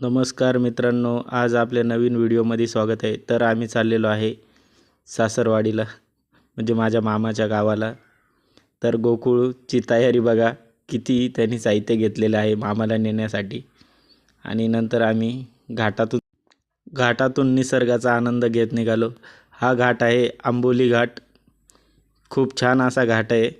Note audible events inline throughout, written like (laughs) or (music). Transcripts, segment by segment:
नमस्कार मित्रांनो आज आपल्या नवीन व्हिडिओमध्ये स्वागत आहे. तर आम्ही चाललेलो आहे सासरवाडीला म्हणजे माझ्या मामाच्या गावाला. तर गोकुळची तयारी बघा किती त्यांनी साहित्य घेतलेलं आहे मामाला नेण्यासाठी. आणि नंतर आम्ही घाटातून घाटातून निसर्गाचा आनंद घेत निघालो. हा घाट आहे आंबोली घाट. खूप छान असा घाट आहे.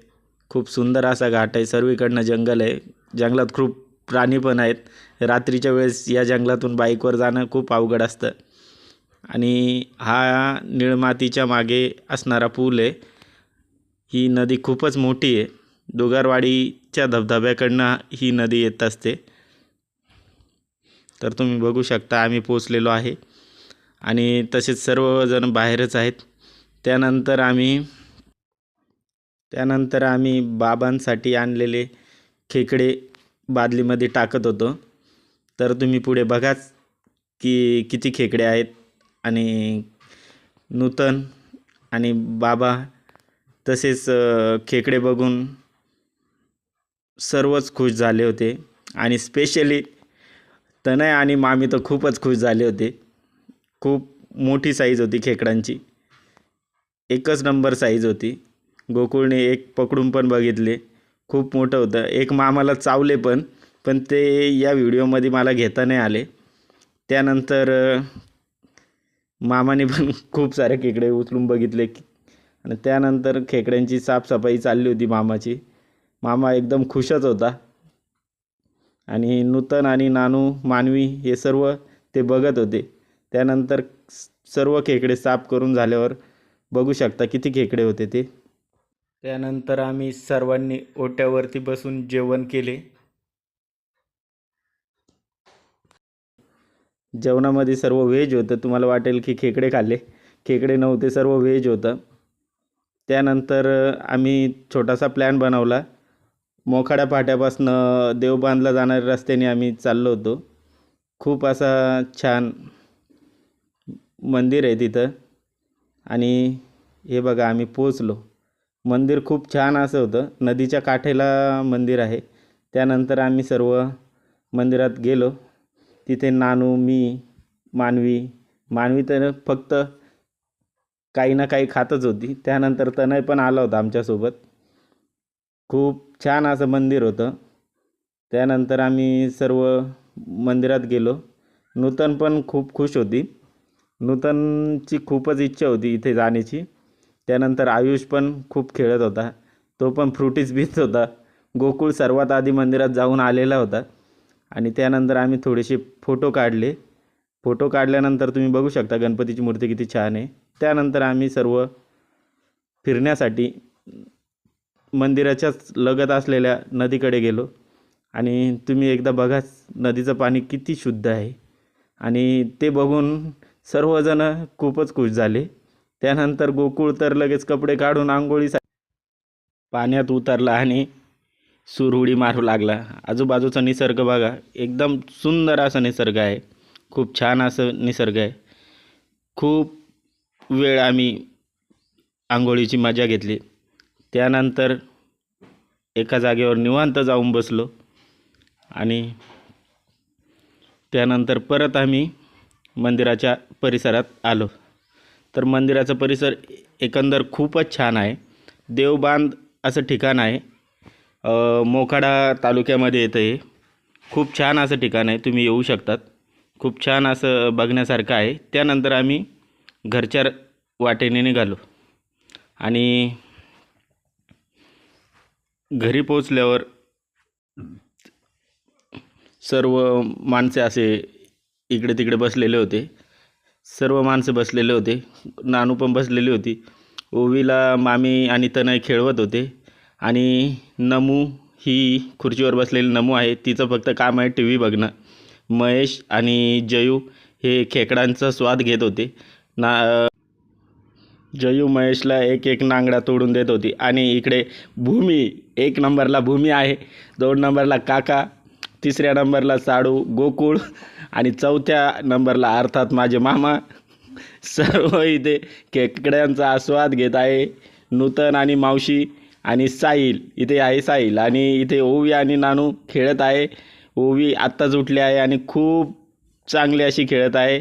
खूप सुंदर असा घाट आहे. सर्वीकडनं जंगल आहे. जंगलात खूप प्राणी पण आहेत. रात्रीच्या वेळेस या जंगलातून बाईकवर जाणं खूप अवघड असतं. आणि हा निळमातीच्या मागे असणारा पूल आहे. ही नदी खूपच मोठी आहे. दुगारवाडीच्या धबधब्याकडनं ही नदी येत असते. तर तुम्ही बघू शकता आम्ही पोचलेलो आहे. आणि तसेच सर्वजण बाहेरच आहेत. त्यानंतर आम्ही त्यानंतर आम्ही बाबांसाठी आणलेले खेकडे बादलीमध्ये टाकत होतो. तर तुम्ही पुढे बघाच की किती खेकडे आहेत आणि नूतन आणि बाबा तसेच खेकडे बघून सर्वच खुश झाले होते. आणि स्पेशली तनय आणि मामी तर खूपच खुश झाले होते. खूप मोठी साईज होती खेकडांची एकच नंबर साईज होती. गोकुळने एक पकडून पण बघितले. खूप मोठं होतं. एक मामाला चावले पण पण ते या व्हिडिओमध्ये मला घेता नाही आले. त्यानंतर मामाने पण (laughs) खूप सारे खेकडे उचलून बघितले. आणि त्यानंतर खेकड्यांची साफसफाई चालली होती मामाची. मामा एकदम खुशच होता. आणि नूतन आणि नानू मानवी हे सर्व ते बघत होते. त्यानंतर सर्व खेकडे साफ करून झाल्यावर बघू शकता किती खेकडे होते ते. त्यानंतर आम्ही सर्वांनी ओट्यावरती बसून जेवण केले. जेवणामध्ये सर्व व्हेज होतं. तुम्हाला वाटेल की खेकडे खाल्ले. खेकडे नव्हते सर्व व्हेज होतं. त्यानंतर आम्ही छोटासा प्लॅन बनवला. मोखाड्या फाट्यापासनं देवबांधला जाणाऱ्या रस्त्याने आम्ही चाललो होतो. खूप असा छान मंदिर आहे तिथं. आणि हे बघा आम्ही पोचलो मंदिर खूप छान असं होतं. नदीच्या काठेला मंदिर आहे. त्यानंतर आम्ही सर्व मंदिरात गेलो. तिथे नानू मी मानवी मानवी तर फक्त काही ना काही खातच होती. त्यानंतर तनय पण आला होता आमच्यासोबत. खूप छान असं मंदिर होतं. त्यानंतर आम्ही सर्व मंदिरात गेलो. नूतन पण खूप खुश होती. नूतनची खूपच इच्छा होती इथे जाण्याची. त्यानंतर आयुष पण खूप खेळत होता. तो पण फ्रुटीज बीच होता. गोकुळ सर्वात आधी मंदिरात जाऊन आलेला होता. आणि त्यानंतर आम्ही थोडेसे फोटो काढले. फोटो काढल्यानंतर तुम्ही बघू शकता गणपतीची मूर्ती किती छान आहे. त्यानंतर आम्ही सर्व फिरण्यासाठी मंदिराच्याच लगत असलेल्या नदीकडे गेलो. आणि तुम्ही एकदा बघाच नदीचं पाणी किती शुद्ध आहे. आणि ते बघून सर्वजण खूपच खुश झाले. त्यानंतर गोकुळ तर लगेच कपडे काढून आंघोळीसाठी पाण्यात उतरला आणि सुरउडी मारू लागला. आजूबाजूचा निसर्ग बघा एकदम सुंदर असा निसर्ग आहे. खूप छान असं निसर्ग आहे. खूप वेळ आम्ही आंघोळीची मजा घेतली. त्यानंतर एका जागेवर निवांत जाऊन बसलो आणि त्यानंतर परत आम्ही मंदिराच्या परिसरात आलो. तर मंदिराचा परिसर एकंदर खूपच छान आहे. देवबांध असं ठिकाण आहे. मोखाडा तालुक्यामध्ये येतं हे खूप छान असं ठिकाण आहे. तुम्ही येऊ शकतात. खूप छान असं बघण्यासारखं आहे. त्यानंतर आम्ही घरच्या वाटेने निघालो. आणि घरी पोचल्यावर सर्व माणसे असे इकडे तिकडे बसलेले होते. सर्व माणसं बसलेले होते. नानू पण बसलेली होती. ओवीला मामी आणि तनय खेळवत होते. आणि नमू ही खुर्चीवर बसलेली नमू आहे. तिचं फक्त काम आहे टी व्ही बघणं. महेश आणि जयू हे खेकडांचा स्वाद घेत होते. ना जयू महेशला एक एक नांगडा तोडून देत होती. आणि इकडे भूमी एक नंबरला भूमी आहे. दोन नंबरला काका तिसऱ्या नंबरला साडू गोकुळ आणि चौथ्या नंबरला अर्थात माझे मामा. सर्व इथे खेकड्यांचा आस्वाद घेत आहे. नूतन आणि मावशी आणि साहिल. इथे आहे साहिल आणि इथे ओवी आणि नानू खेळत आहे. ओवी आत्ताच उठली आहे आणि खूप चांगली अशी खेळत आहे.